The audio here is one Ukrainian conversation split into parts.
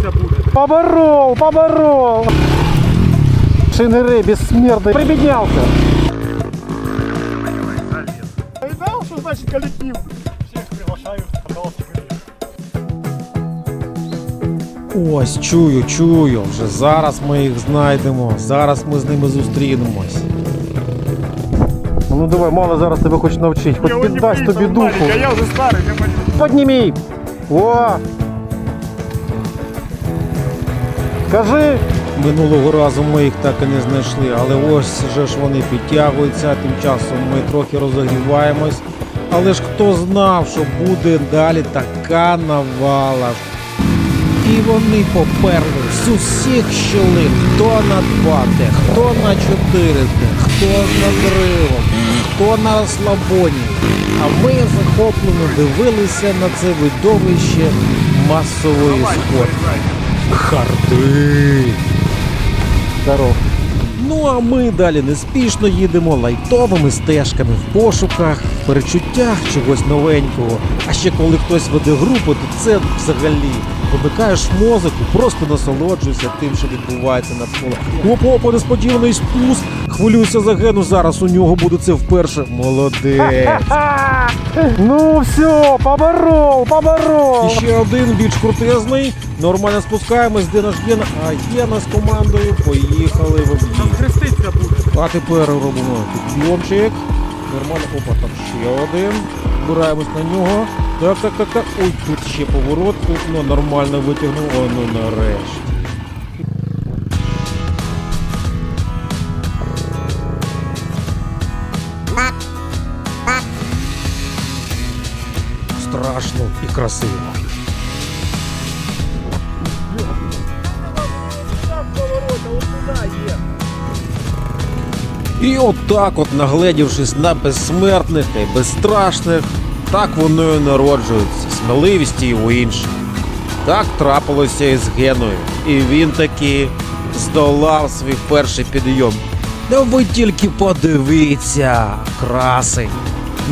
Трястися буде. Поборол, поборол! Шинерей бессмертный прибеднялся. Видал, що значить колектив? Всіх приглашаю, пожалуйста, Ось чую, чую. Вже зараз ми їх знайдемо. Зараз ми з ними зустрінемось. Ну давай, мало зараз тебе хоч навчить, хоч піддасть тобі духу. Я вже старий, маю. Поднімій! О! Скажи! Минулого разу ми їх так і не знайшли, але ось же ж вони підтягуються, тим часом ми трохи розогріваємось. Але ж хто знав, що буде далі така навала. І вони поперли з усіх щілин, хто на 2Т, хто на 4Т, хто з надривом, хто на розслабоні. А ми захоплено дивилися на це видовище масової спорту. Харди! Здоров. Ну а ми далі неспішно їдемо лайтовими стежками в пошуках, в перечуттях чогось новенького. А ще коли хтось веде групу, то це взагалі вимикаєш мозок і просто насолоджуєшся тим, що відбувається навколо. Опа, опа, несподіваний спуск. Хвилююся за гену. Зараз у нього буде це вперше. Молодець. Ну все, поборол, поборол. І ще один більш крутезний. Нормально спускаємось, де наш Гена. А Гена з командою поїхали в об'їзд. Хреститься буде. А тепер робимо підйомчик. Нормально. Опа, там ще один. Збираємось на нього. Так, так, так, так. Ой, тут ще поворот. Тут ну, нормально витягнув. О, ну нарешті. Страшно і красиво. І отак, от нагледівшись на безсмертних і безстрашних, так воно і народжується, сміливість і у інших. Так трапилося і з Геною. І він таки здолав свій перший підйом. Да ви тільки подивіться, красень.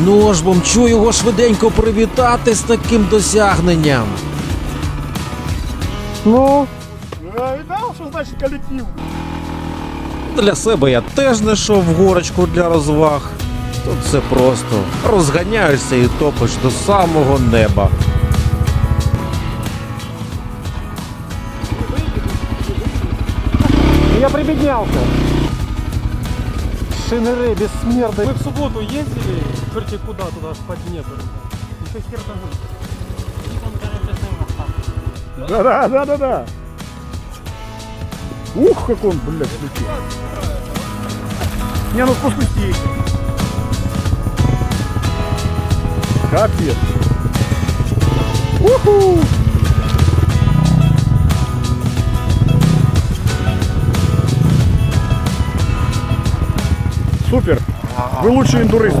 Ну ж бом чую його швиденько привітати з таким досягненням. Ну, Видал, що значить колектив? Для себе я теж знайшов горочку для розваг. Тут це просто розганяєшся і топиш до самого неба. Я прибеднялся. Шинерей бессмертный. Мы в субботу ездили, черти куда, туда, по Днепру. Еще хер ногой. Да, да, да, да, да. Ух, как он, блядь, летит. Не, ну спусти. Капец. Уху! Супер! Вы лучший индурист.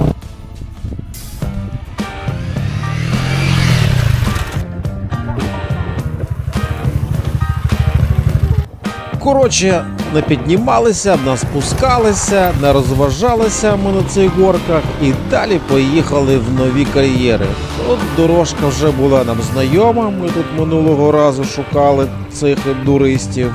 Коротше, не піднімалися, не спускалися, не розважалися ми на цих горках і далі поїхали в нові кар'єри. От дорожка вже була нам знайома. Ми тут минулого разу шукали цих дуристів.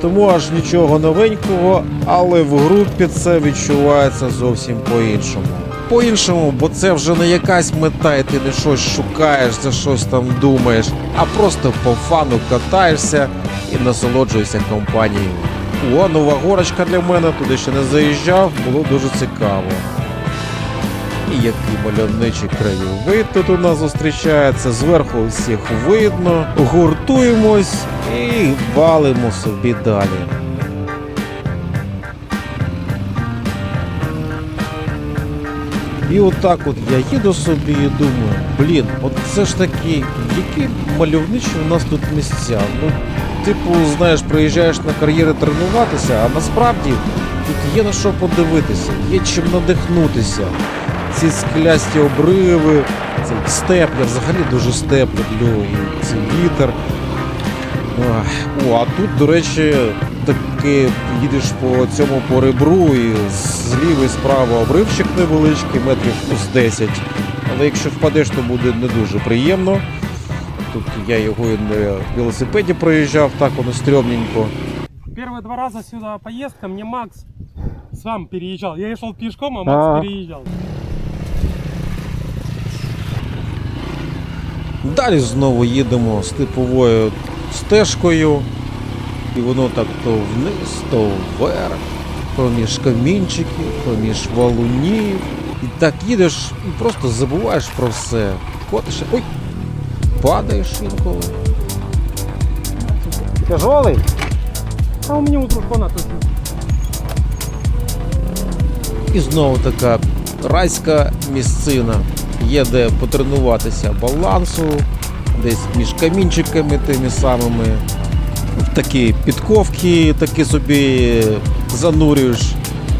Тому аж нічого новенького, але в групі це відчувається зовсім по-іншому. По-іншому, бо це вже не якась мета, і ти не щось шукаєш, за щось там думаєш, а просто по фану катаєшся і насолоджуєшся компанією. О, нова горочка для мене, туди ще не заїжджав, було дуже цікаво. І який мальовничий краєвид тут у нас зустрічається, зверху всіх видно, гуртуємось і валимо собі далі. І отак от я їду собі і думаю, блін, от це ж такі, які мальовничі у нас тут місця. Ну, типу, знаєш, приїжджаєш на кар'єри тренуватися, а насправді тут є на що подивитися, є чим надихнутися. Ці склясті обриви, цей степ, я взагалі дуже степ люблю, і цей вітер. О, а тут, до речі, таки їдеш по цьому по ребру і зліва і справа обривчик невеличкий, метрів з 10. Але якщо впадеш, то буде не дуже приємно. Тут я його і на велосипеді проїжджав, так воно стрьомненько. Первые два раза сюда поездка, мне Макс сам переезжал. Я шел пешком, а Макс А. переезжал. Далі знову їдемо степовою стежкою. І воно так то вниз, то вверх, проміж камінчиків, проміж валунів. І так їдеш і просто забуваєш про все. Ходиш, ой, падаєш інколи. Тяжелый? А у меня у дружбана тут І знову така райська місцина. Є де потренуватися балансу, десь між камінчиками тими самими. Такі підковки, такі собі занурюєш.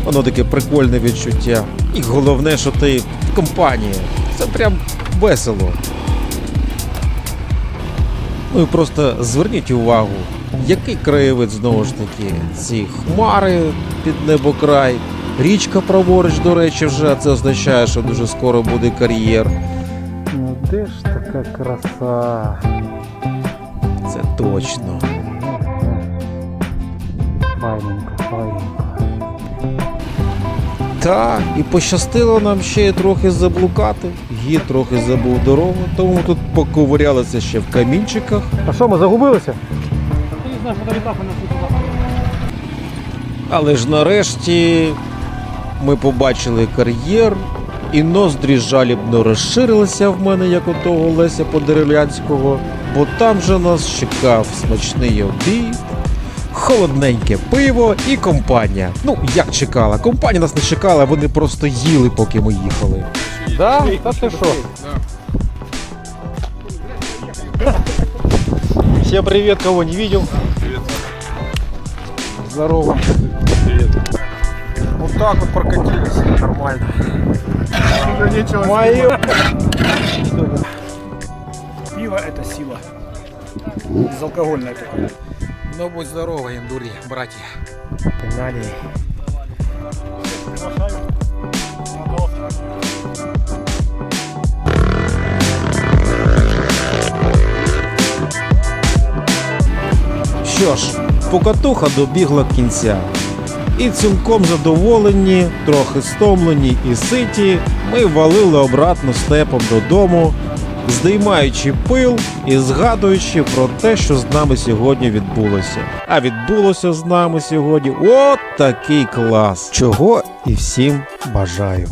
Воно таке прикольне відчуття. І головне, що ти в компанії. Це прям весело. Ну і просто зверніть увагу, який краєвид знову ж таки. Ці хмари під небокрай, річка праворуч, до речі, вже це означає, що дуже скоро буде кар'єр. Ну де ж така краса? Це точно. Файненько, файненько. Так, і пощастило нам ще й трохи заблукати. Гід трохи забув дорогу, тому тут поковирялися ще в камінчиках. А що, ми загубилися? Але ж нарешті ми побачили кар'єр, і ноздрі жалібно розширилися в мене, як у того Леся Подеревлянського, бо там же нас чекав смачний обід, холодненьке пиво і компанія. Ну, як чекала? Компанія нас не чекала, вони просто їли, поки ми їхали. Да? Та ти що? Всем привет, кого не видел. Привет. Здорово. Привет. Вот так вот прокатились. Нормально. Уже нечего Мое. Пиво это сила. Безалкогольное такое. Ну, будь здорова, індурі, браті. Погнали. Що ж, покатуха добігла кінця. І цілком задоволені, трохи стомлені і ситі, ми валили обратно степом додому, здіймаючи пил і згадуючи про те, що з нами сьогодні відбулося. А відбулося з нами сьогодні от такий клас, чого і всім бажаю.